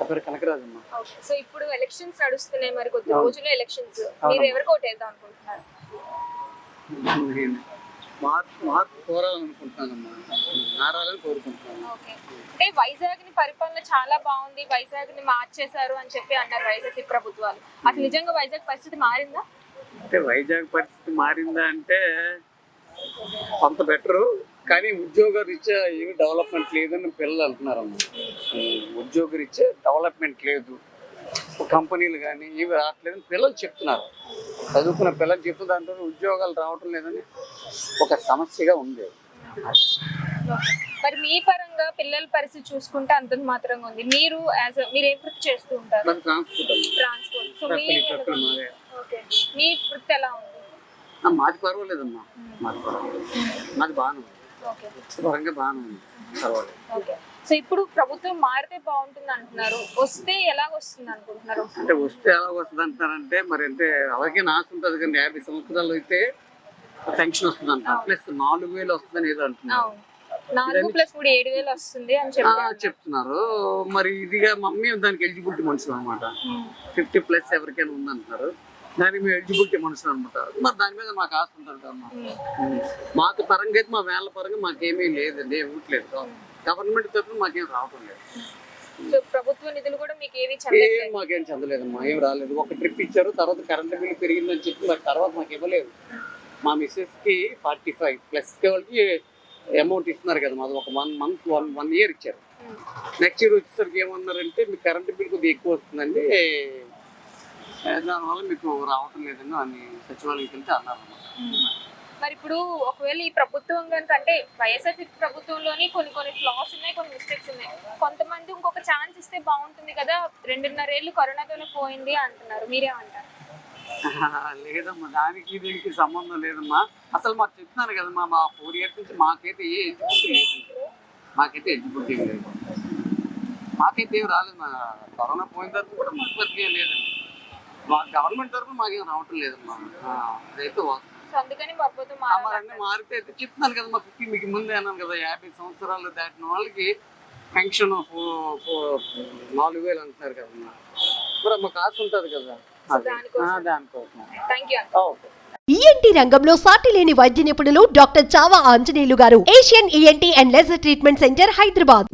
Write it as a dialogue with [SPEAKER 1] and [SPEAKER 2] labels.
[SPEAKER 1] పేరు కనకరాజమ్మ.
[SPEAKER 2] Okay so ఇప్పుడు ఎలక్షన్స్ నడుస్తున్నాయి మరి కొద్ది. రోజుల్లో ఎలక్షన్స్ మీరు ఎవరికి ఓటేద్దాం అనుకుంటున్నారు?
[SPEAKER 1] నేను మార్పు మార్పు కోరాలనుకుంటున్నానమ్మా. మారాలని కోరుకుంటున్నాను.
[SPEAKER 2] ఓకే. అంటే వైజాగ్ని పరిపాలన చాలా బాగుంది వైజాగ్ని మార్చేశారు అని చెప్పి అన్నారు వైఎస్ఆర్సీ ప్రభుత్వాలు. అసలు నిజంగా వైజాగ్ పరిస్థితి మారిందా?
[SPEAKER 1] అంటే వైజాగ్ పరిస్థితి మారిందా అంటే కొంత బెటరు. కానీ ఉద్యోగ రీత్యా ఏమి డెవలప్మెంట్ లేదని పిల్లలు అంటున్నారమ్మా ఉమ్, ఉద్యోగ రీత్యా డెవలప్మెంట్ లేదు. కంపెనీలు కానీ ఇవి రావట్లేదని పిల్లలు చెప్తున్నారు. చదువుకున్న పిల్లలు చెప్తూ దాంట్లో ఉద్యోగాలు రావటం లేదని ఒక సమస్యగా ఉంది.
[SPEAKER 2] మరి మీ పరంగా పిల్లల పరిస్థితి చూసుకుంటే అంత మాత్రంగా ఉంది. మీరు యాజ్ మీరు ఏ వృత్తి చేస్తూ ఉంటారు?
[SPEAKER 1] ట్రాన్స్పోర్ట్
[SPEAKER 2] మీ వృత్తి ఎలా ఉంది?
[SPEAKER 1] మాది పర్వాలేదమ్మా. మాది పర్వాలేదు. మాది బాగానే ఉంది. పరంగా బాగానే ఉంది. పర్వాలేదు.
[SPEAKER 2] ఓకే. సో ఇప్పుడు ప్రభుత్వం మారితే బాగుంటుంది అంటున్నారు. వస్తే ఎలా వస్తుంది అనుకుంటున్నారు?
[SPEAKER 1] అంటే వస్తే ఎలా వస్తుంది అంటారంటే మరి అంటే అలాగే నాశ ఉంటుంది కానీ యాభై సంవత్సరాలు అయితే పెన్షన్ వస్తుంది అంట ప్లస్ నాలుగు వేలు వస్తుందని ఏదో అంటున్నారు.
[SPEAKER 2] నాలుగు ప్లస్ మూడు ఏడు వేలు వస్తుంది అని
[SPEAKER 1] ఆ,
[SPEAKER 2] చెప్పారు
[SPEAKER 1] చెప్తున్నారు. మరి ఇదిగా మమ్మీ దానికి ఎలిజిబిలిటీ మనుషులు అనమాట ఫిఫ్టీ ప్లస్ ఎవరికైనా ఉందంటున్నారు దానికి మేము ఎలిజిబిలిటీ మనుషులు అనమాట. మరి దాని మీద మాకు ఆశ ఉంటుంది కదమ్మా ఉమ్. మాకు పరంగా అయితే మా వేళ్ళ పరంగా మాకేమీ లేదండి ఇవ్వట్లేదు గవర్నమెంట్ తరఫున మాకేం రావటం లేదు.
[SPEAKER 2] సో ప్రభుత్వ నిధులు కూడా మీకు
[SPEAKER 1] ఏం మాకేం చదవలేదమ్మా ఏం రాలేదు. ఒక ట్రిప్ ఇచ్చారు తర్వాత కరెంట్ బిల్ పెరిగిందని చెప్పి మరి తర్వాత మాకు ఇవ్వలేదు. మా మిస్సెస్కి ఫార్టీ ఫైవ్ ప్లస్ వాళ్ళకి అమౌంట్ ఇస్తున్నారు కదా మాది ఒక one month one one year ఇచ్చారు. నెక్స్ట్ ఇయర్ వచ్చేసరికి ఏమన్నారంటే మీకు కరెంట్ బిల్ కొద్దిగా ఎక్కువ వస్తుందండి దానివల్ల మీకు రావటం లేదని అని సచివాలయంకి వెళ్తే అన్నారు
[SPEAKER 2] మరి ఇప్పుడు ఒకవేళ ఈ ప్రభుత్వం కనుక అంటే వైఎస్ఆర్ ప్రభుత్వంలోని కొన్ని కొన్ని ఫ్లాస్ ఉన్నాయి కొన్ని మిస్టేక్స్ ఉన్నాయి. కొంతమంది ఇంకొక ఛాన్స్ ఇస్తే బాగుంటుంది కదా రెండున్నర ఏళ్ళు కరోనాతోనే పోయింది అంటున్నారు. మీరేమంటారు?
[SPEAKER 1] లేదమ్మా దానికి దీనికి సంబంధం లేదమ్మా. అసలు మాకు చెప్తున్నాను కదమ్మా మా ఫోర్ ఇయర్స్ నుంచి మాకైతే ఏ లేదండి మాకైతే ఏం లేదు. మాకైతే ఏం రాలేదు మా కరోనా పోయిన తర్వాత కూడా మాకు పెద్దగా ఏం లేదండి మా గవర్నమెంట్ తరఫున మాకేం రావటం లేదమ్మా. ఆ, అదైతే వాస్తవం.
[SPEAKER 2] సో అందుకని
[SPEAKER 1] మారితే అయితే చెప్తున్నాను కదా మా ఫిఫ్టీ మీకు ముందే అన్నాను కదా యాభై సంవత్సరాలు దాటిన వాళ్ళకి పెన్షన్ నాలుగు వేలు అంటున్నారు కదమ్మా మరి మాకు ఆశ ఉంటుంది కదా.
[SPEAKER 2] దానికోసం.
[SPEAKER 1] ఆ, దానికోసం.
[SPEAKER 2] Thank you
[SPEAKER 1] okay.
[SPEAKER 3] ఈఎన్టీ రంగంలో సాటి లేని వైద్య నిపుణులు doctor Chava Anjaneyulu garu. Asian ENT and laser treatment centre Hyderabad